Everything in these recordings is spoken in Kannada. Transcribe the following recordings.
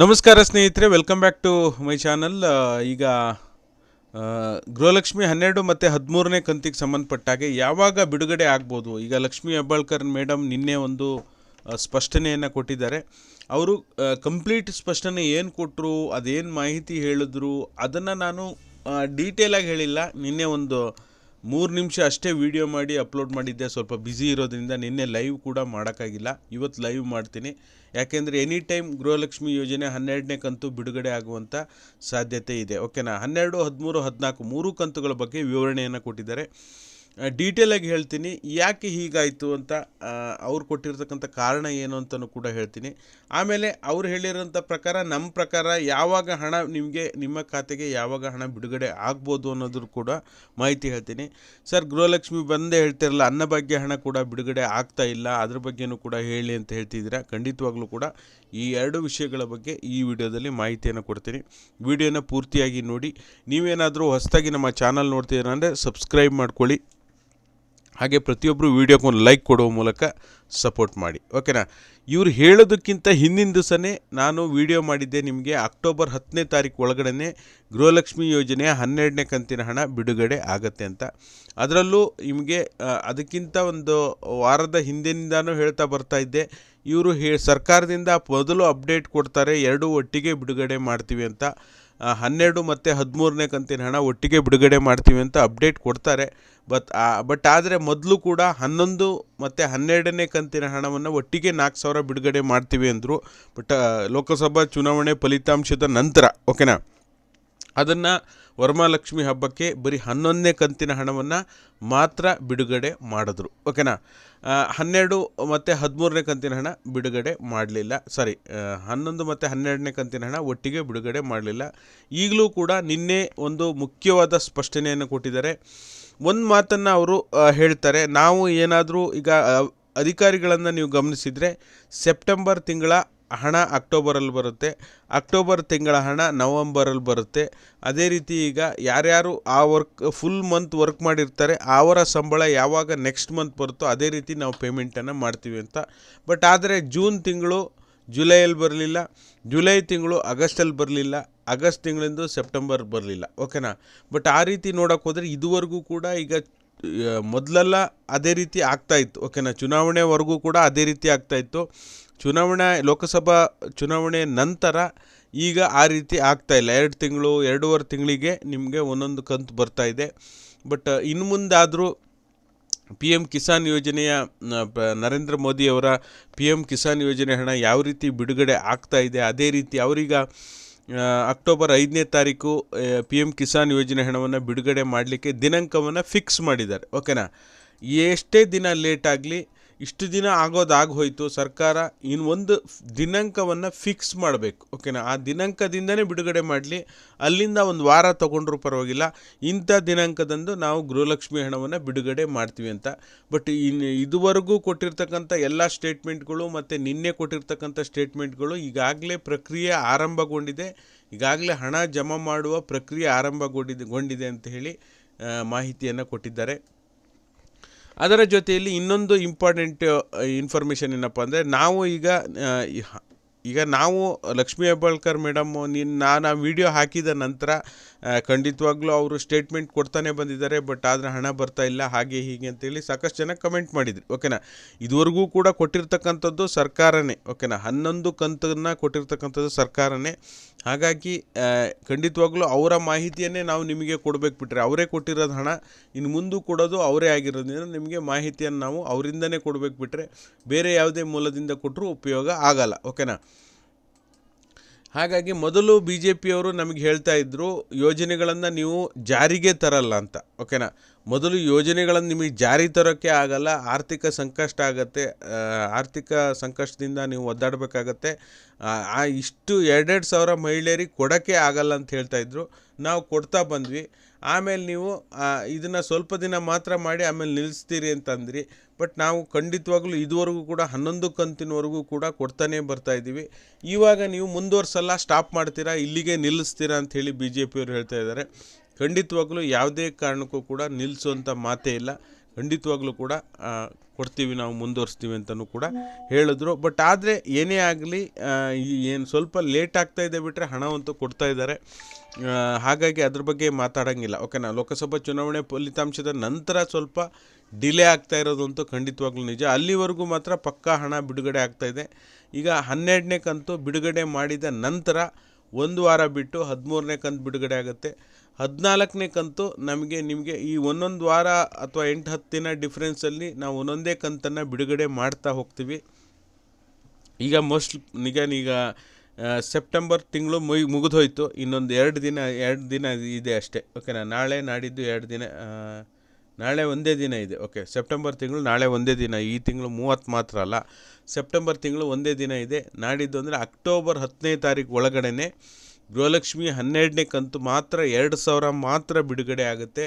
ನಮಸ್ಕಾರ ಸ್ನೇಹಿತರೆ welcome back to my channel ಈಗ ಗೃಹಲಕ್ಷ್ಮಿ ಹನ್ನೆರಡು ಮತ್ತು ಹದಿಮೂರನೇ ಕಂತಿಗೆ ಸಂಬಂಧಪಟ್ಟಾಗೆ ಯಾವಾಗ ಬಿಡುಗಡೆ ಆಗ್ಬೋದು? ಈಗ ಲಕ್ಷ್ಮಿ ಹೆಬ್ಬಾಳ್ಕರ್ ಮೇಡಮ್ ನಿನ್ನೆ ಒಂದು ಸ್ಪಷ್ಟನೆಯನ್ನು ಕೊಟ್ಟಿದ್ದಾರೆ. ಅವರು ಕಂಪ್ಲೀಟ್ ಸ್ಪಷ್ಟನೆ ಏನು ಕೊಟ್ಟರು ಅದೇನು ಮಾಹಿತಿ ಹೇಳಿದ್ರು, ಅದನ್ನು ನಾನು ಡೀಟೇಲಾಗಿ ಹೇಳಿಲ್ಲ. ನಿನ್ನೆ ಒಂದು ಮೂರು ನಿಮಿಷ ಅಷ್ಟೇ ವಿಡಿಯೋ ಮಾಡಿ ಅಪ್ಲೋಡ್ ಮಾಡಿದ್ದೆ. ಸ್ವಲ್ಪ ಬ್ಯುಸಿ ಇರೋದ್ರಿಂದ ನಿನ್ನೆ ಲೈವ್ ಕೂಡ ಮಾಡೋಕ್ಕಾಗಿಲ್ಲ. ಇವತ್ತು ಲೈವ್ ಮಾಡ್ತೀನಿ. ಯಾಕೆಂದರೆ ಎನಿ ಟೈಮ್ ಗೃಹಲಕ್ಷ್ಮಿ ಯೋಜನೆ ಹನ್ನೆರಡನೇ ಕಂತು ಬಿಡುಗಡೆ ಆಗುವಂಥ ಸಾಧ್ಯತೆ ಇದೆ. ಓಕೆನಾ ಹನ್ನೆರಡು, ಹದಿಮೂರು, ಹದಿನಾಲ್ಕು, ಮೂರು ಕಂತುಗಳ ಬಗ್ಗೆ ವಿವರಣೆಯನ್ನು ಕೊಟ್ಟಿದ್ದಾರೆ. ಡೀಟೇಲಾಗಿ ಹೇಳ್ತೀನಿ. ಯಾಕೆ ಹೀಗಾಯಿತು ಅಂತ ಅವ್ರು ಕೊಟ್ಟಿರ್ತಕ್ಕಂಥ ಕಾರಣ ಏನು ಅಂತಲೂ ಕೂಡ ಹೇಳ್ತೀನಿ. ಆಮೇಲೆ ಅವ್ರು ಹೇಳಿರೋಂಥ ಪ್ರಕಾರ ನಮ್ಮ ಪ್ರಕಾರ ಯಾವಾಗ ಹಣ ನಿಮಗೆ, ನಿಮ್ಮ ಖಾತೆಗೆ ಯಾವಾಗ ಹಣ ಬಿಡುಗಡೆ ಆಗ್ಬೋದು ಅನ್ನೋದ್ರ ಕೂಡ ಮಾಹಿತಿ ಹೇಳ್ತೀನಿ. ಸರ್, ಗೃಹಲಕ್ಷ್ಮಿ ಬಂದೇ ಹೇಳ್ತಿರಲ್ಲ, ಅನ್ನಭಾಗ್ಯ ಹಣ ಕೂಡ ಬಿಡುಗಡೆ ಆಗ್ತಾ ಇಲ್ಲ, ಅದ್ರ ಬಗ್ಗೆನೂ ಕೂಡ ಹೇಳಿ ಅಂತ ಹೇಳ್ತಿದ್ದೀರಾ. ಖಂಡಿತವಾಗ್ಲೂ ಕೂಡ ಈ ಎರಡು ವಿಷಯಗಳ ಬಗ್ಗೆ ಈ ವಿಡಿಯೋದಲ್ಲಿ ಮಾಹಿತಿಯನ್ನು ಕೊಡ್ತೀನಿ. ವಿಡಿಯೋನ ಪೂರ್ತಿಯಾಗಿ ನೋಡಿ. ನೀವೇನಾದರೂ ಹೊಸದಾಗಿ ನಮ್ಮ ಚಾನಲ್ ನೋಡ್ತಿದ್ದೀರಾ ಅಂದರೆ ಸಬ್ಸ್ಕ್ರೈಬ್ ಮಾಡ್ಕೊಳ್ಳಿ. ಹಾಗೆ ಪ್ರತಿಯೊಬ್ಬರು ವೀಡಿಯೋಕ್ಕೆ ಒಂದು ಲೈಕ್ ಕೊಡುವ ಮೂಲಕ ಸಪೋರ್ಟ್ ಮಾಡಿ. ಓಕೆನಾ? ಇವರು ಹೇಳೋದಕ್ಕಿಂತ ಹಿಂದಿನ ದಿವಸನೇ ನಾನು ವಿಡಿಯೋ ಮಾಡಿದ್ದೆ ನಿಮಗೆ ಅಕ್ಟೋಬರ್ ಹತ್ತನೇ ತಾರೀಕು ಒಳಗಡೆ ಗೃಹಲಕ್ಷ್ಮಿ ಯೋಜನೆಯ ಹನ್ನೆರಡನೇ ಕಂತಿನ ಹಣ ಬಿಡುಗಡೆ ಆಗತ್ತೆ ಅಂತ. ಅದರಲ್ಲೂ ನಿಮಗೆ ಅದಕ್ಕಿಂತ ಒಂದು ವಾರದ ಹಿಂದಿನಿಂದನೂ ಹೇಳ್ತಾ ಬರ್ತಾ ಇದ್ದೆ, ಇವರು ಹೇ, ಸರ್ಕಾರದಿಂದ ಮೊದಲು ಅಪ್ಡೇಟ್ ಕೊಡ್ತಾರೆ, ಎರಡೂ ಒಟ್ಟಿಗೆ ಬಿಡುಗಡೆ ಮಾಡ್ತೀವಿ ಅಂತ. ಹನ್ನೆರಡು ಮತ್ತು ಹದಿಮೂರನೇ ಕಂತಿನ ಹಣ ಒಟ್ಟಿಗೆ ಬಿಡುಗಡೆ ಮಾಡ್ತೀವಿ ಅಂತ ಅಪ್ಡೇಟ್ ಕೊಡ್ತಾರೆ. ಬಟ್ ಬಟ್ ಆದರೆ ಮೊದಲು ಕೂಡ ಹನ್ನೊಂದು ಮತ್ತು ಹನ್ನೆರಡನೇ ಕಂತಿನ ಹಣವನ್ನು ಒಟ್ಟಿಗೆ ನಾಲ್ಕು ಸಾವಿರ ಬಿಡುಗಡೆ ಮಾಡ್ತೀವಿ ಅಂದರು. ಬಟ್ ಲೋಕಸಭಾ ಚುನಾವಣೆ ಫಲಿತಾಂಶದ ನಂತರ ಓಕೆನಾ ಅದನ್ನು ವರಮಹಾಲಕ್ಷ್ಮಿ ಹಬ್ಬಕ್ಕೆ ಬರೀ ಹನ್ನೊಂದನೇ ಕಂತಿನ ಹಣವನ್ನು ಮಾತ್ರ ಬಿಡುಗಡೆ ಮಾಡಿದ್ರು. ಓಕೆನಾ ಹನ್ನೆರಡು ಮತ್ತು ಹದಿಮೂರನೇ ಕಂತಿನ ಹಣ ಬಿಡುಗಡೆ ಮಾಡಲಿಲ್ಲ. ಸಾರಿ ಹನ್ನೊಂದು ಮತ್ತು ಹನ್ನೆರಡನೇ ಕಂತಿನ ಹಣ ಒಟ್ಟಿಗೆ ಬಿಡುಗಡೆ ಮಾಡಲಿಲ್ಲ. ಈಗಲೂ ಕೂಡ ನಿನ್ನೆ ಒಂದು ಮುಖ್ಯವಾದ ಸ್ಪಷ್ಟನೆಯನ್ನು ಕೊಟ್ಟಿದ್ದಾರೆ. ಒಂದು ಮಾತನ್ನು ಅವರು ಹೇಳ್ತಾರೆ. ನಾವು ಏನಾದರೂ ಈಗ ಅಧಿಕಾರಿಗಳನ್ನು ನೀವು ಗಮನಿಸಿದರೆ, ಸೆಪ್ಟೆಂಬರ್ ತಿಂಗಳ ಹಣ ಅಕ್ಟೋಬರಲ್ಲಿ ಬರುತ್ತೆ. ಅಕ್ಟೋಬರ್ ತಿಂಗಳ ಹಣ ನವಂಬರಲ್ಲಿ ಬರುತ್ತೆ. ಅದೇ ರೀತಿ ಈಗ ಯಾರ್ಯಾರು ಆ ವರ್ಕ್ ಫುಲ್ ಮಂತ್ ವರ್ಕ್ ಮಾಡಿರ್ತಾರೆ, ಅವರ ಸಂಬಳ ಯಾವಾಗ ನೆಕ್ಸ್ಟ್ ಮಂತ್ ಬರುತ್ತೋ ಅದೇ ರೀತಿ ನಾವು ಪೇಮೆಂಟನ್ನು ಮಾಡ್ತೀವಿ ಅಂತ. ಬಟ್ ಆದರೆ ಜೂನ್ ತಿಂಗಳು ಜುಲೈಯಲ್ಲಿ ಬರಲಿಲ್ಲ. ಜುಲೈ ತಿಂಗಳು ಆಗಸ್ಟಲ್ಲಿ ಬರಲಿಲ್ಲ. ಆಗಸ್ಟ್ ತಿಂಗಳಿಂದ ಸೆಪ್ಟೆಂಬರ್ ಬರಲಿಲ್ಲ. ಓಕೆನಾ ಬಟ್ ಆ ರೀತಿ ನೋಡೋಕೆ ಹೋದರೆ ಇದುವರೆಗೂ ಕೂಡ ಈಗ, ಮೊದಲೆಲ್ಲ ಅದೇ ರೀತಿ ಆಗ್ತಾಯಿತ್ತು ಓಕೆನಾ ಚುನಾವಣೆವರೆಗೂ ಕೂಡ ಅದೇ ರೀತಿ ಆಗ್ತಾ ಇತ್ತು. ಚುನಾವಣೆ, ಲೋಕಸಭಾ ಚುನಾವಣೆ ನಂತರ ಈಗ ಆ ರೀತಿ ಆಗ್ತಾ ಇಲ್ಲ. ಎರಡು ತಿಂಗಳು, ಎರಡೂವರೆ ತಿಂಗಳಿಗೆ ನಿಮಗೆ ಒಂದೊಂದು ಕಂತು ಬರ್ತಾ ಇದೆ. ಬಟ್ ಇನ್ನು ಮುಂದಾದರೂ ಪಿ ಎಂ ಕಿಸಾನ್ ಯೋಜನೆಯ ನರೇಂದ್ರ ಮೋದಿಯವರ ಪಿ ಎಂ ಕಿಸಾನ್ ಯೋಜನೆ ಹಣ ಯಾವ ರೀತಿ ಬಿಡುಗಡೆ ಆಗ್ತಾ ಇದೆ, ಅದೇ ರೀತಿ ಅವರೀಗ ಅಕ್ಟೋಬರ್ ಐದನೇ ತಾರೀಕು ಪಿ ಎಂ ಕಿಸಾನ್ ಯೋಜನೆ ಹಣವನ್ನು ಬಿಡುಗಡೆ ಮಾಡಲಿಕ್ಕೆ ದಿನಾಂಕವನ್ನು ಫಿಕ್ಸ್ ಮಾಡಿದ್ದಾರೆ. ಓಕೆನಾ? ಎಷ್ಟೇ ದಿನ ಲೇಟ್ ಆಗಲಿ ಇಷ್ಟು ದಿನ ಆಗೋದಾಗಿ ಹೋಯಿತು, ಸರ್ಕಾರ ಇನ್ನು ಒಂದು ದಿನಾಂಕವನ್ನು ಫಿಕ್ಸ್ ಮಾಡಬೇಕು ಓಕೆನಾ ಆ ದಿನಾಂಕದಿಂದನೇ ಬಿಡುಗಡೆ ಮಾಡಲಿ, ಅಲ್ಲಿಂದ ಒಂದು ವಾರ ತೊಗೊಂಡ್ರೂ ಪರವಾಗಿಲ್ಲ, ಇಂಥ ದಿನಾಂಕದಂದು ನಾವು ಗೃಹಲಕ್ಷ್ಮಿ ಹಣವನ್ನು ಬಿಡುಗಡೆ ಮಾಡ್ತೀವಿ ಅಂತ. ಬಟ್ ಇನ್ನು ಇದುವರೆಗೂ ಕೊಟ್ಟಿರ್ತಕ್ಕಂಥ ಎಲ್ಲ ಸ್ಟೇಟ್ಮೆಂಟ್ಗಳು ಮತ್ತು ನಿನ್ನೆ ಕೊಟ್ಟಿರ್ತಕ್ಕಂಥ ಸ್ಟೇಟ್ಮೆಂಟ್ಗಳು ಈಗಾಗಲೇ ಪ್ರಕ್ರಿಯೆ ಆರಂಭಗೊಂಡಿದೆ, ಈಗಾಗಲೇ ಹಣ ಜಮಾ ಮಾಡುವ ಪ್ರಕ್ರಿಯೆ ಆರಂಭಗೊಂಡಿದೆ, ಗೊಂಡಿದೆ ಅಂತ ಹೇಳಿ ಮಾಹಿತಿಯನ್ನು ಕೊಟ್ಟಿದ್ದಾರೆ. ಅದರ ಜೊತೆಯಲ್ಲಿ ಇನ್ನೊಂದು ಇಂಪಾರ್ಟೆಂಟ್ ಇನ್ಫಾರ್ಮೇಷನ್ ಏನಪ್ಪ ಅಂದರೆ ನಾವು ಈಗ ಈಗ ನಾವು ಲಕ್ಷ್ಮೀ ಹೆಬ್ಬಾಳ್ಕರ್ ಮೇಡಮ್ ನೀನು ನಾನು ವಿಡಿಯೋ ಹಾಕಿದ ನಂತರ ಖಂಡಿತವಾಗ್ಲೂ ಅವರು ಸ್ಟೇಟ್ಮೆಂಟ್ ಕೊಡ್ತಾನೆ ಬಂದಿದ್ದಾರೆ ಬಟ್ ಆದರೆ ಹಣ ಬರ್ತಾ ಇಲ್ಲ, ಹಾಗೆ ಹೀಗೆ ಅಂತೇಳಿ ಸಾಕಷ್ಟು ಜನ ಕಮೆಂಟ್ ಮಾಡಿದ್ರು ಓಕೆನಾ ಇದುವರೆಗೂ ಕೂಡ ಕೊಟ್ಟಿರ್ತಕ್ಕಂಥದ್ದು ಸರ್ಕಾರನೇ ಓಕೆನಾ ಹನ್ನೊಂದು ಕಂತನ್ನು ಕೊಟ್ಟಿರ್ತಕ್ಕಂಥದ್ದು ಸರ್ಕಾರನೇ ಹಾಗಾಗಿ ಖಂಡಿತವಾಗ್ಲೂ ಅವರ ಮಾಹಿತಿಯನ್ನೇ ನಾವು ನಿಮಗೆ ಕೊಡಬೇಕು ಬಿಟ್ಟರೆ ಅವರೇ ಕೊಟ್ಟಿರೋದು ಹಣ, ಇನ್ನು ಮುಂದೂ ಕೊಡೋದು ಅವರೇ ಆಗಿರೋದ್ರಿಂದ ನಿಮಗೆ ಮಾಹಿತಿಯನ್ನು ನಾವು ಅವರಿಂದನೇ ಕೊಡಬೇಕು ಬಿಟ್ಟರೆ ಬೇರೆ ಯಾವುದೇ ಮೂಲದಿಂದ ಕೊಟ್ಟರೂ ಉಪಯೋಗ ಆಗಲ್ಲ. ಓಕೆನಾ? ಹಾಗಾಗಿ ಮೊದಲು ಬಿ ಜೆ ಪಿಯವರು ನಮಗೆ ಹೇಳ್ತಾ ಇದ್ದರು ಯೋಜನೆಗಳನ್ನು ನೀವು ಜಾರಿಗೆ ತರಲ್ಲ ಅಂತ ಓಕೆನಾ ಮೊದಲು ಯೋಜನೆಗಳನ್ನು ನಿಮಗೆ ಜಾರಿ ತರೋಕ್ಕೆ ಆಗಲ್ಲ ಆರ್ಥಿಕ ಸಂಕಷ್ಟ ಆಗುತ್ತೆ ಆರ್ಥಿಕ ಸಂಕಷ್ಟದಿಂದ ನೀವು ಒದ್ದಾಡಬೇಕಾಗತ್ತೆ. ಆ, ಇಷ್ಟು ಎರಡೆರಡು ಸಾವಿರ ಮಹಿಳೆಯರಿಗೆ ಕೊಡೋಕ್ಕೆ ಆಗಲ್ಲ ಅಂತ ಹೇಳ್ತಾ ಇದ್ದರು ನಾವು ಕೊಡ್ತಾ ಬಂದ್ವಿ. ಆಮೇಲೆ ನೀವು ಇದನ್ನು ಸ್ವಲ್ಪ ದಿನ ಮಾತ್ರ ಮಾಡಿ ಆಮೇಲೆ ನಿಲ್ಲಿಸ್ತೀರಿ ಅಂತಂದ್ರಿ. ಬಟ್ ನಾವು ಖಂಡಿತವಾಗ್ಲೂ ಇದುವರೆಗೂ ಕೂಡ ಹನ್ನೊಂದು ಕಂತಿನವರೆಗೂ ಕೂಡ ಕೊಡ್ತಾನೆ ಬರ್ತಾ ಇದ್ದೀವಿ. ಇವಾಗ ನೀವು ಮುಂದುವರ್ಸಲ್ಲ, ಸ್ಟಾಪ್ ಮಾಡ್ತೀರಾ, ಇಲ್ಲಿಗೆ ನಿಲ್ಲಿಸ್ತೀರಾ ಅಂತ ಹೇಳಿ ಬಿ ಜೆ ಪಿಯವರು ಹೇಳ್ತಾ ಇದ್ದಾರೆ. ಖಂಡಿತವಾಗ್ಲೂ ಯಾವುದೇ ಕಾರಣಕ್ಕೂ ಕೂಡ ನಿಲ್ಲಿಸುವಂಥ ಮಾತೇ ಇಲ್ಲ. ಖಂಡಿತವಾಗ್ಲೂ ಕೂಡ ಕೊಡ್ತೀವಿ, ನಾವು ಮುಂದುವರಿಸ್ತೀವಿ ಅಂತಲೂ ಕೂಡ ಹೇಳಿದ್ರು. ಬಟ್ ಆದರೆ ಏನೇ ಆಗಲಿ ಏನು ಸ್ವಲ್ಪ ಲೇಟ್ ಆಗ್ತಾ ಇದೆ ಬಿಟ್ಟರೆ ಹಣವಂತೂ ಕೊಡ್ತಾ ಇದ್ದಾರೆ. ಹಾಗಾಗಿ ಅದ್ರ ಬಗ್ಗೆ ಮಾತಾಡೋಂಗಿಲ್ಲ. ಓಕೆನಾ ಲೋಕಸಭಾ ಚುನಾವಣೆ ಫಲಿತಾಂಶದ ನಂತರ ಸ್ವಲ್ಪ ಡಿಲೇ ಆಗ್ತಾ ಇರೋದಂತೂ ಖಂಡಿತವಾಗ್ಲೂ ನಿಜ. ಅಲ್ಲಿವರೆಗೂ ಮಾತ್ರ ಪಕ್ಕಾ ಹಣ ಬಿಡುಗಡೆ ಆಗ್ತಾ ಇದೆ. ಈಗ ಹನ್ನೆರಡನೇ ಕಂತು ಬಿಡುಗಡೆ ಮಾಡಿದ ನಂತರ ಒಂದು ವಾರ ಬಿಟ್ಟು ಹದಿಮೂರನೇ ಕಂತು ಬಿಡುಗಡೆ ಆಗುತ್ತೆ. ಹದಿನಾಲ್ಕನೇ ಕಂತು ನಮಗೆ, ನಿಮಗೆ ಈ ಒಂದೊಂದು ವಾರ ಅಥವಾ ಎಂಟು, ಹತ್ತು ದಿನ ಡಿಫ್ರೆನ್ಸಲ್ಲಿ ನಾವು ಒಂದೊಂದೇ ಕಂತನ್ನು ಬಿಡುಗಡೆ ಮಾಡ್ತಾ ಹೋಗ್ತೀವಿ. ಈಗ ಮೋಸ್ಟ್ ಈಗ ಈಗ ಸೆಪ್ಟೆಂಬರ್ ತಿಂಗಳು ಮುಗಿ ಮುಗಿದೋಯ್ತು. ಇನ್ನೊಂದು ಎರಡು ದಿನ ಎರಡು ದಿನ ಇದೆ ಅಷ್ಟೇ. ಓಕೆನಾ ನಾಳೆ ನಾಡಿದ್ದು ಎರಡು ದಿನ ನಾಳೆ ಒಂದೇ ದಿನ ಇದೆ. ಓಕೆ ಸೆಪ್ಟೆಂಬರ್ ತಿಂಗಳು ನಾಳೆ ಒಂದೇ ದಿನ. ಈ ತಿಂಗಳು ಮೂವತ್ತು ಮಾತ್ರ ಅಲ್ಲ. ಸೆಪ್ಟೆಂಬರ್ ತಿಂಗಳು ಒಂದೇ ದಿನ ಇದೆ. ನಾಡಿದ್ದು ಅಂದರೆ ಅಕ್ಟೋಬರ್ ಹತ್ತನೇ ತಾರೀಕು ಒಳಗಡೆನೆ. ಗೃಹಲಕ್ಷ್ಮಿ ಹನ್ನೆರಡನೇ ಕಂತು ಮಾತ್ರ ಎರಡು ಸಾವಿರ ಮಾತ್ರ ಬಿಡುಗಡೆ ಆಗುತ್ತೆ.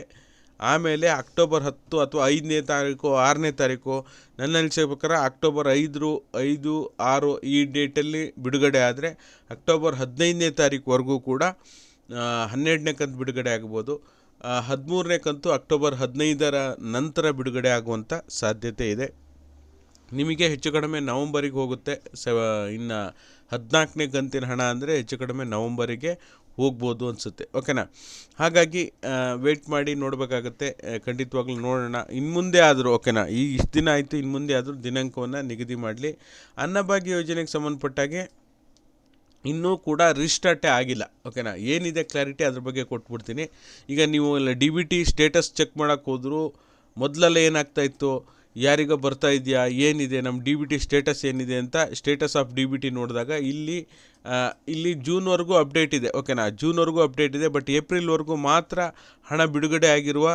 ಆಮೇಲೆ ಅಕ್ಟೋಬರ್ ಹತ್ತು ಅಥವಾ ಐದನೇ ತಾರೀಕು, ಆರನೇ ತಾರೀಕು, ನನ್ನ ಅನಿಸಿಕೆ ಪ್ರಕಾರ ಅಕ್ಟೋಬರ್ ಐದರು ಐದು, ಆರು ಈ ಡೇಟಲ್ಲಿ ಬಿಡುಗಡೆ ಆದರೆ ಅಕ್ಟೋಬರ್ ಹದಿನೈದನೇ ತಾರೀಕುವರೆಗೂ ಕೂಡ ಹನ್ನೆರಡನೇ ಕಂತು ಬಿಡುಗಡೆ ಆಗ್ಬೋದು. ಹದಿಮೂರನೇ ಕಂತು ಅಕ್ಟೋಬರ್ ಹದಿನೈದರ ನಂತರ ಬಿಡುಗಡೆ ಆಗುವಂಥ ಸಾಧ್ಯತೆ ಇದೆ. ನಿಮಗೆ ಹೆಚ್ಚು ಕಡಿಮೆ ನವಂಬರಿಗೆ ಹೋಗುತ್ತೆ. ಸೆವ ಇನ್ನು ಹದಿನಾಲ್ಕನೇ ಕಂತಿನ ಹಣ ಅಂದರೆ ಹೆಚ್ಚು ಕಡಿಮೆ ನವಂಬರಿಗೆ ಹೋಗ್ಬೋದು ಅನಿಸುತ್ತೆ. ಓಕೆನಾ? ಹಾಗಾಗಿ ವೆಯ್ಟ್ ಮಾಡಿ ನೋಡಬೇಕಾಗತ್ತೆ. ಖಂಡಿತವಾಗ್ಲೂ ನೋಡೋಣ. ಇನ್ನು ಮುಂದೆ ಆದರೂ, ಓಕೆನಾ? ಈ ಇಷ್ಟು ದಿನ ಆಯಿತು ಇನ್ನು ಮುಂದೆ ಆದರೂ ದಿನಾಂಕವನ್ನು ನಿಗದಿ ಮಾಡಲಿ. ಅನ್ನಭಾಗ್ಯ ಯೋಜನೆಗೆ ಸಂಬಂಧಪಟ್ಟಾಗೆ ಇನ್ನೂ ಕೂಡ ರಿಸ್ಟಾರ್ಟೇ ಆಗಿಲ್ಲ. ಓಕೆನಾ? ಏನಿದೆ ಕ್ಲಾರಿಟಿ ಅದ್ರ ಬಗ್ಗೆ ಕೊಟ್ಬಿಡ್ತೀನಿ. ಈಗ ನೀವು D B T status check ಮಾಡೋಕ್ಕೆ ಹೋದರೂ, ಮೊದಲೆಲ್ಲ ಏನಾಗ್ತಾ ಇತ್ತು? ಯಾರಿಗೋ ಬರ್ತಾ ಇದೆಯಾ? ಏನಿದೆ? ನಮ್ಮ ಡಿ ಬಿ ಟಿ ಸ್ಟೇಟಸ್ ಏನಿದೆ ಅಂತ status of D B T ನೋಡಿದಾಗ ಇಲ್ಲಿ ಇಲ್ಲಿ ಜೂನ್ವರೆಗೂ ಅಪ್ಡೇಟ್ ಇದೆ. ಓಕೆನಾ? ಜೂನ್ವರೆಗೂ ಅಪ್ಡೇಟ್ ಇದೆ, ಬಟ್ ಏಪ್ರಿಲ್ವರೆಗೂ ಮಾತ್ರ ಹಣ ಬಿಡುಗಡೆ ಆಗಿರುವ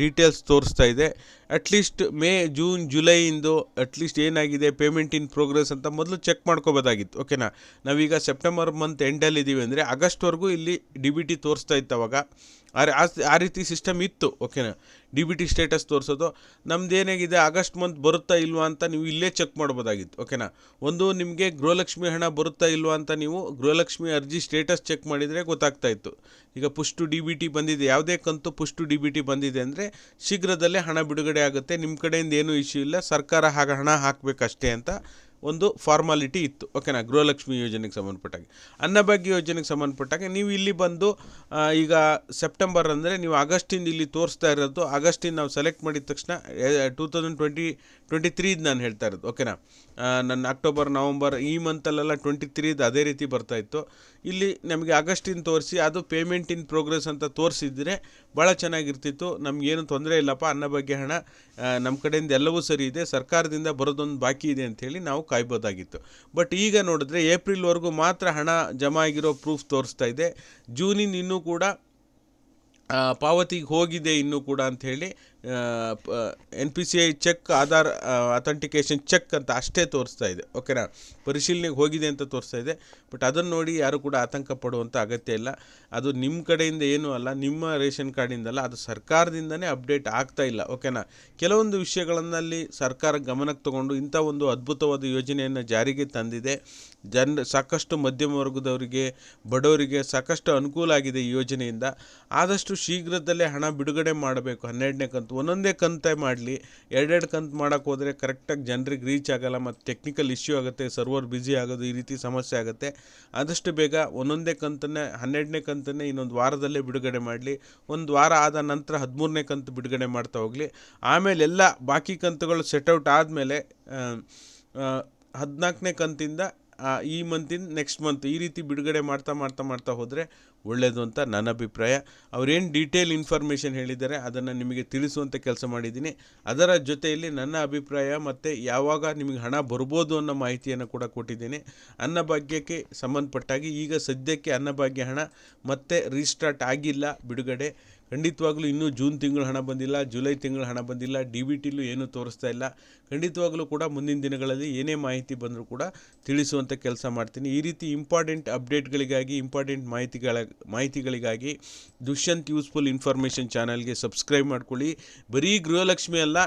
ಡೀಟೇಲ್ಸ್ ತೋರಿಸ್ತಾ ಇದೆ. ಅಟ್ಲೀಸ್ಟ್ ಮೇ, ಜೂನ್, ಜುಲೈಯಿಂದ ಅಟ್ಲೀಸ್ಟ್ ಏನಾಗಿದೆ? ಪೇಮೆಂಟ್ ಇನ್ ಪ್ರೋಗ್ರೆಸ್ ಅಂತ ಮೊದಲು ಚೆಕ್ ಮಾಡ್ಕೋಬೋದಾಗಿತ್ತು. ಓಕೆನಾ? ನಾವೀಗ ಸೆಪ್ಟೆಂಬರ್ ಮಂತ್ ಎಂಡಲ್ಲಿ ಇದ್ದೀವಿ ಅಂದರೆ ಆಗಸ್ಟ್ವರೆಗೂ ಇಲ್ಲಿ ಡಿ ಬಿ ಟಿ ತೋರಿಸ್ತಾ ಇತ್ತು ಅವಾಗ. ಆ ಆ- ಆ ರೀತಿ ಸಿಸ್ಟಮ್ ಇತ್ತು, ಓಕೆನಾ? ಡಿ ಬಿ ಟಿ ಸ್ಟೇಟಸ್ ತೋರಿಸೋದು. ನಮ್ದು ಏನಾಗಿದೆ ಆಗಸ್ಟ್ ಮಂತ್ ಬರುತ್ತಾ ಇಲ್ವಾ ಅಂತ ನೀವು ಇಲ್ಲೇ ಚೆಕ್ ಮಾಡ್ಬೋದಾಗಿತ್ತು, ಓಕೆನಾ? ಒಂದು ನಿಮಗೆ ಗೃಹಲಕ್ಷ್ಮಿ ಹಣ ಬರುತ್ತಾ ಇಲ್ವಾ ಅಂತ ನೀವು ಗೃಹಲಕ್ಷ್ಮಿ ಅರ್ಜಿ ಸ್ಟೇಟಸ್ ಚೆಕ್ ಮಾಡಿದರೆ ಗೊತ್ತಾಗ್ತಾ ಇತ್ತು. ಈಗ ಪುಷ್ಟು ಡಿ ಬಿ ಟಿ ಬಂದಿದೆ, ಯಾವುದೇ ಕಂತು ಪುಷ್ಟು ಡಿ ಬಿ ಟಿ ಬಂದಿದೆ ಅಂದರೆ ಶೀಘ್ರದಲ್ಲೇ ಹಣ ಬಿಡುಗಡೆ ಆಗುತ್ತೆ ನಿಮ್ಮ ಕಡೆಯಿಂದ ಏನೂ ಇಶ್ಯೂ ಇಲ್ಲ, ಸರ್ಕಾರ ಹಾಗೆ ಹಣ ಹಾಕಬೇಕಷ್ಟೇ ಅಂತ ಒಂದು ಫಾರ್ಮಾಲಿಟಿ ಇತ್ತು. ಓಕೆನಾ ಗೃಹಲಕ್ಷ್ಮಿ ಯೋಜನೆಗೆ ಸಂಬಂಧಪಟ್ಟಾಗೆ. ಅನ್ನಭಾಗ್ಯ ಯೋಜನೆಗೆ ಸಂಬಂಧಪಟ್ಟಾಗೆ ನೀವು ಇಲ್ಲಿ ಬಂದು ಈಗ ಸೆಪ್ಟೆಂಬರ್ ಅಂದರೆ ನೀವು ಆಗಸ್ಟಿಂದ ಇಲ್ಲಿ ತೋರಿಸ್ತಾ ಇರೋದು, ಆಗಸ್ಟಿಂದ ನಾವು ಸೆಲೆಕ್ಟ್ ಮಾಡಿದ ತಕ್ಷಣ ಟೂ ತೌಸಂಡ್ ಟ್ವೆಂಟಿ ಟ್ವೆಂಟಿ ತ್ರೀದು ನಾನು ಹೇಳ್ತಾ ಇರೋದು. ಓಕೆನಾ ನನ್ನ ಅಕ್ಟೋಬರ್ ನವಂಬರ್ ಈ ಮಂತಲ್ಲೆಲ್ಲ ಟ್ವೆಂಟಿ ತ್ರೀದು ಅದೇ ರೀತಿ ಬರ್ತಾ ಇತ್ತು. ಇಲ್ಲಿ ನಮಗೆ ಆಗಸ್ಟಿಂದ ತೋರಿಸಿ, ಅದು ಪೇಮೆಂಟ್ ಇನ್ ಪ್ರೋಗ್ರೆಸ್ ಅಂತ ತೋರಿಸಿದ್ರೆ ಭಾಳ ಚೆನ್ನಾಗಿರ್ತಿತ್ತು. ನಮಗೇನು ತೊಂದರೆ ಇಲ್ಲಪ್ಪ, ಅನ್ನಭಾಗ್ಯ ಹಣ ನಮ್ಮ ಕಡೆಯಿಂದ ಎಲ್ಲವೂ ಸರಿ ಇದೆ, ಸರ್ಕಾರದಿಂದ ಬರೋದೊಂದು ಬಾಕಿ ಇದೆ ಅಂಥೇಳಿ ನಾವು ಕಾಯ್ಬೋದಾಗಿತ್ತು. ಬಟ್ ಈಗ ನೋಡಿದ್ರೆ ಏಪ್ರಿಲ್ವರೆಗೂ ಮಾತ್ರ ಹಣ ಜಮಾ ಆಗಿರೋ ಪ್ರೂಫ್ ತೋರಿಸ್ತಾ ಇದೆ. ಜೂನಿಂದ ಇನ್ನೂ ಕೂಡ ಪಾವತಿಗೆ ಹೋಗಿದೆ ಇನ್ನೂ ಕೂಡ ಅಂಥೇಳಿ N P C I check Aadhaar authentication check ಅಂತ ಅಷ್ಟೇ ತೋರಿಸ್ತಾ ಇದೆ. ಓಕೆನಾ ಪರಿಶೀಲನೆಗೆ ಹೋಗಿದೆ ಅಂತ ತೋರಿಸ್ತಾ ಇದೆ. ಬಟ್ ಅದನ್ನು ನೋಡಿ ಯಾರು ಕೂಡ ಆತಂಕ ಪಡುವಂಥ ಅಗತ್ಯ ಇಲ್ಲ. ಅದು ನಿಮ್ಮ ಕಡೆಯಿಂದ ಏನೂ ಅಲ್ಲ, ನಿಮ್ಮ ರೇಷನ್ ಕಾರ್ಡಿಂದಲ್ಲ, ಅದು ಸರ್ಕಾರದಿಂದನೇ ಅಪ್ಡೇಟ್ ಆಗ್ತಾ ಇಲ್ಲ. ಓಕೆನಾ ಕೆಲವೊಂದು ವಿಷಯಗಳನ್ನಲ್ಲಿ ಸರ್ಕಾರ ಗಮನಕ್ಕೆ ತಗೊಂಡು ಇಂಥ ಒಂದು ಅದ್ಭುತವಾದ ಯೋಜನೆಯನ್ನು ಜಾರಿಗೆ ತಂದಿದೆ. ಜನ, ಸಾಕಷ್ಟು ಮಧ್ಯಮ ವರ್ಗದವರಿಗೆ, ಬಡವರಿಗೆ ಸಾಕಷ್ಟು ಅನುಕೂಲ ಆಗಿದೆ ಈ ಯೋಜನೆಯಿಂದ. ಆದಷ್ಟು ಶೀಘ್ರದಲ್ಲೇ ಹಣ ಬಿಡುಗಡೆ ಮಾಡಬೇಕು. ಹನ್ನೆರಡನೇ ಕಂತು. ಒಂದೊಂದೇ ಕಂತೆ ಮಾಡಲಿ, ಎರಡೆರಡು ಕಂತು ಮಾಡೋಕ್ಕೆ ಹೋದರೆ ಕರೆಕ್ಟಾಗಿ ಜನರಿಗೆ ರೀಚ್ ಆಗಲ್ಲ ಮತ್ತು ಟೆಕ್ನಿಕಲ್ ಇಶ್ಯೂ ಆಗುತ್ತೆ ಸರ್ವರ್ ಬ್ಯುಸಿ ಆಗೋದು ಈ ರೀತಿ ಸಮಸ್ಯೆ ಆಗುತ್ತೆ. ಆದಷ್ಟು ಬೇಗ ಒಂದೊಂದೇ ಕಂತನ್ನೇ, ಹನ್ನೆರಡನೇ ಕಂತನ್ನೇ ಇನ್ನೊಂದು ವಾರದಲ್ಲೇ ಬಿಡುಗಡೆ ಮಾಡಲಿ. ಒಂದು ವಾರ ಆದ ನಂತರ ಹದಿಮೂರನೇ ಕಂತು ಬಿಡುಗಡೆ ಮಾಡ್ತಾ ಹೋಗಲಿ. ಆಮೇಲೆ ಎಲ್ಲ ಬಾಕಿ ಕಂತುಗಳು ಸೆಟ್ ಔಟ್ ಆದಮೇಲೆ ಹದಿನಾಲ್ಕನೇ ಕಂತಿಂದ ಈ ಮಂತಿನ ನೆಕ್ಸ್ಟ್ ಮಂತ್ ಈ ರೀತಿ ಬಿಡುಗಡೆ ಮಾಡ್ತಾ ಮಾಡ್ತಾ ಮಾಡ್ತಾ ಹೋದರೆ ಒಳ್ಳೆಯದು ಅಂತ ನನ್ನ ಅಭಿಪ್ರಾಯ. ಅವರೇನು ಡೀಟೇಲ್ ಇನ್ಫಾರ್ಮೇಷನ್ ಹೇಳಿದ್ದಾರೆ ಅದನ್ನು ನಿಮಗೆ ತಿಳಿಸುವಂಥ ಕೆಲಸ ಮಾಡಿದ್ದೀನಿ. ಅದರ ಜೊತೆಯಲ್ಲಿ ನನ್ನ ಅಭಿಪ್ರಾಯ ಮತ್ತು ಯಾವಾಗ ನಿಮಗೆ ಹಣ ಬರ್ಬೋದು ಅನ್ನೋ ಮಾಹಿತಿಯನ್ನು ಕೂಡ ಕೊಟ್ಟಿದ್ದೀನಿ. ಅನ್ನಭಾಗ್ಯಕ್ಕೆ ಸಂಬಂಧಪಟ್ಟಾಗಿ ಈಗ ಸದ್ಯಕ್ಕೆ ಅನ್ನಭಾಗ್ಯ ಹಣ ಮತ್ತೆ ರೀಸ್ಟಾರ್ಟ್ ಆಗಿಲ್ಲ ಬಿಡುಗಡೆ. ಖಂಡಿತವಾಗ್ಲೂ ಇನ್ನೂ ಜೂನ್ ತಿಂಗಳು ಹಣ ಬಂದಿಲ್ಲ, ಜುಲೈ ತಿಂಗಳು ಹಣ ಬಂದಿಲ್ಲ, ಡಿ ಬಿ ಟಿಲೂ ಏನೂ ತೋರಿಸ್ತಾ ಇಲ್ಲ. ಖಂಡಿತವಾಗ್ಲೂ ಕೂಡ ಮುಂದಿನ ದಿನಗಳಲ್ಲಿ ಏನೇ ಮಾಹಿತಿ ಬಂದರೂ ಕೂಡ ತಿಳಿಸುವಂಥ ಕೆಲಸ ಮಾಡ್ತೀನಿ. ಈ ರೀತಿ ಇಂಪಾರ್ಟೆಂಟ್ ಅಪ್ಡೇಟ್ಗಳಿಗಾಗಿ, ಇಂಪಾರ್ಟೆಂಟ್ ಮಾಹಿತಿಗಳ, ಮಾಹಿತಿಗಳಿಗಾಗಿ ದುಷ್ಯಂತ್ ಯೂಸ್ಫುಲ್ ಇನ್ಫಾರ್ಮೇಷನ್ ಚಾನಲ್ಗೆ ಸಬ್ಸ್ಕ್ರೈಬ್ ಮಾಡ್ಕೊಳ್ಳಿ. ಬರೀ ಗೃಹಲಕ್ಷ್ಮಿ ಅಲ್ಲ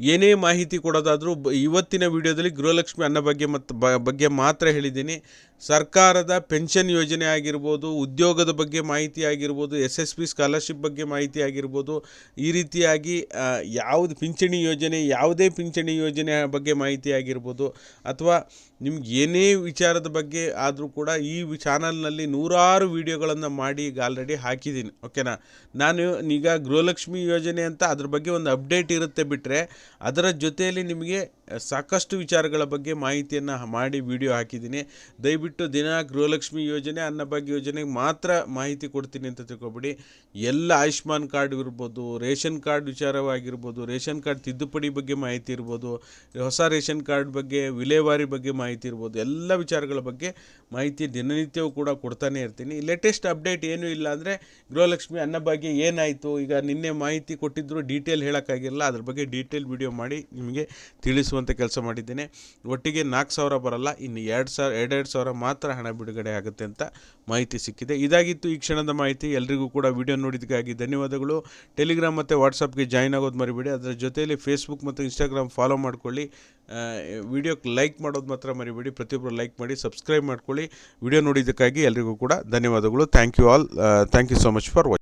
ಏನೇ ಮಾಹಿತಿ ಕೊಡೋದಾದರೂ ಇವತ್ತಿನ ವಿಡಿಯೋದಲ್ಲಿ ಗೃಹಲಕ್ಷ್ಮಿ ಅನ್ನ ಬಗ್ಗೆ ಮತ್ತು ಬಗ್ಗೆ ಮಾತ್ರ ಹೇಳಿದ್ದೀನಿ. ಸರ್ಕಾರದ ಪೆನ್ಷನ್ ಯೋಜನೆ ಆಗಿರ್ಬೋದು, ಉದ್ಯೋಗದ ಬಗ್ಗೆ ಮಾಹಿತಿ ಆಗಿರ್ಬೋದು, ಎಸ್ ಎಸ್ ಪಿ ಸ್ಕಾಲರ್ಶಿಪ್ ಬಗ್ಗೆ ಮಾಹಿತಿ ಆಗಿರ್ಬೋದು, ಈ ರೀತಿಯಾಗಿ ಯಾವುದು ಪಿಂಚಣಿ ಯೋಜನೆ, ಯಾವುದೇ ಪಿಂಚಣಿ ಯೋಜನೆ ಬಗ್ಗೆ ಮಾಹಿತಿ ಆಗಿರ್ಬೋದು, ಅಥವಾ ನಿಮ್ಗೆ ಏನೇ ವಿಚಾರದ ಬಗ್ಗೆ ಆದರೂ ಕೂಡ ಈ ಚಾನಲ್ನಲ್ಲಿ ನೂರಾರು ವಿಡಿಯೋಗಳನ್ನು ಮಾಡಿ ಈಗ ಆಲ್ರೆಡಿ ಹಾಕಿದ್ದೀನಿ ಓಕೆನಾ ನಾನು ಈಗ ಗೃಹಲಕ್ಷ್ಮಿ ಯೋಜನೆ ಅಂತ ಅದ್ರ ಬಗ್ಗೆ ಒಂದು ಅಪ್ಡೇಟ್ ಇರುತ್ತೆ ಬಿಟ್ಟರೆ ಅದರ ಜೊತೆಯಲ್ಲಿ ನಿಮಗೆ ಸಾಕಷ್ಟು ವಿಚಾರಗಳ ಬಗ್ಗೆ ಮಾಹಿತಿಯನ್ನು ಮಾಡಿ ವಿಡಿಯೋ ಹಾಕಿದ್ದೀನಿ. ದಯವಿಟ್ಟು ದಿನ ಗೃಹಲಕ್ಷ್ಮಿ ಯೋಜನೆ, ಅನ್ನಭಾಗ್ಯ ಯೋಜನೆಗೆ ಮಾತ್ರ ಮಾಹಿತಿ ಕೊಡ್ತೀನಿ ಅಂತ ತಿಳ್ಕೊಬೇಡಿ. ಎಲ್ಲ ಆಯುಷ್ಮಾನ್ ಕಾರ್ಡ್ ಇರ್ಬೋದು, ರೇಷನ್ ಕಾರ್ಡ್ ವಿಚಾರವಾಗಿರ್ಬೋದು, ರೇಷನ್ ಕಾರ್ಡ್ ತಿದ್ದುಪಡಿ ಬಗ್ಗೆ ಮಾಹಿತಿ ಇರ್ಬೋದು, ಹೊಸ ರೇಷನ್ ಕಾರ್ಡ್ ಬಗ್ಗೆ, ವಿಲೇವಾರಿ ಬಗ್ಗೆ ಮಾಹಿತಿ ಇರ್ಬೋದು, ಎಲ್ಲ ವಿಚಾರಗಳ ಬಗ್ಗೆ ಮಾಹಿತಿ ದಿನನಿತ್ಯವೂ ಕೂಡ ಕೊಡ್ತಾನೆ ಇರ್ತೀನಿ. ಲೇಟೆಸ್ಟ್ ಅಪ್ಡೇಟ್ ಏನೂ ಇಲ್ಲ ಅಂದರೆ ಗೃಹಲಕ್ಷ್ಮಿ, ಅನ್ನಭಾಗ್ಯ ಏನಾಯಿತು? ಈಗ ನಿನ್ನೆ ಮಾಹಿತಿ ಕೊಟ್ಟಿದ್ದರೂ ಡೀಟೇಲ್ ಹೇಳೋಕ್ಕಾಗಿಲ್ಲ. ಅದ್ರ ಬಗ್ಗೆ ಡೀಟೇಲ್ ವಿಡಿಯೋ ಮಾಡಿ ನಿಮಗೆ ತಿಳಿಸುವಂಥ ಕೆಲಸ ಮಾಡಿದ್ದೇನೆ. ಒಟ್ಟಿಗೆ ನಾಲ್ಕು ಸಾವಿರ ಬರಲ್ಲ, ಇನ್ನು ಎರಡು ಸಾವಿರ, ಎರಡೆರಡು ಸಾವಿರ ಮಾತ್ರ ಹಣ ಬಿಡುಗಡೆ ಆಗುತ್ತೆ ಅಂತ ಮಾಹಿತಿ ಸಿಕ್ಕಿದೆ. ಇದಾಗಿತ್ತು ಈ ಕ್ಷಣದ ಮಾಹಿತಿ. ಎಲ್ರಿಗೂ ಕೂಡ ವಿಡಿಯೋ ನೋಡಿದ್ದಕ್ಕಾಗಿ ಧನ್ಯವಾದಗಳು. ಟೆಲಿಗ್ರಾಮ್ ಮತ್ತು ವಾಟ್ಸಪ್ಗೆ ಜಾಯ್ನ್ ಆಗೋದು ಮರಿಬೇಡಿ. ಅದರ ಜೊತೆಯಲ್ಲಿ ಫೇಸ್ಬುಕ್ ಮತ್ತು ಇನ್ಸ್ಟಾಗ್ರಾಮ್ ಫಾಲೋ ಮಾಡ್ಕೊಳ್ಳಿ. ವಿಡಿಯೋಕ್ಕೆ ಲೈಕ್ ಮಾಡೋದು ಮಾತ್ರ ಮರಿಬೇಡಿ. ಪ್ರತಿಯೊಬ್ಬರು ಲೈಕ್ ಮಾಡಿ, ಸಬ್ಸ್ಕ್ರೈಬ್ ಮಾಡ್ಕೊಳ್ಳಿ. ವಿಡಿಯೋ ನೋಡಿದ್ದಕ್ಕಾಗಿ ಎಲ್ರಿಗೂ ಕೂಡ ಧನ್ಯವಾದಗಳು. Thank you all. Thank you so much for watching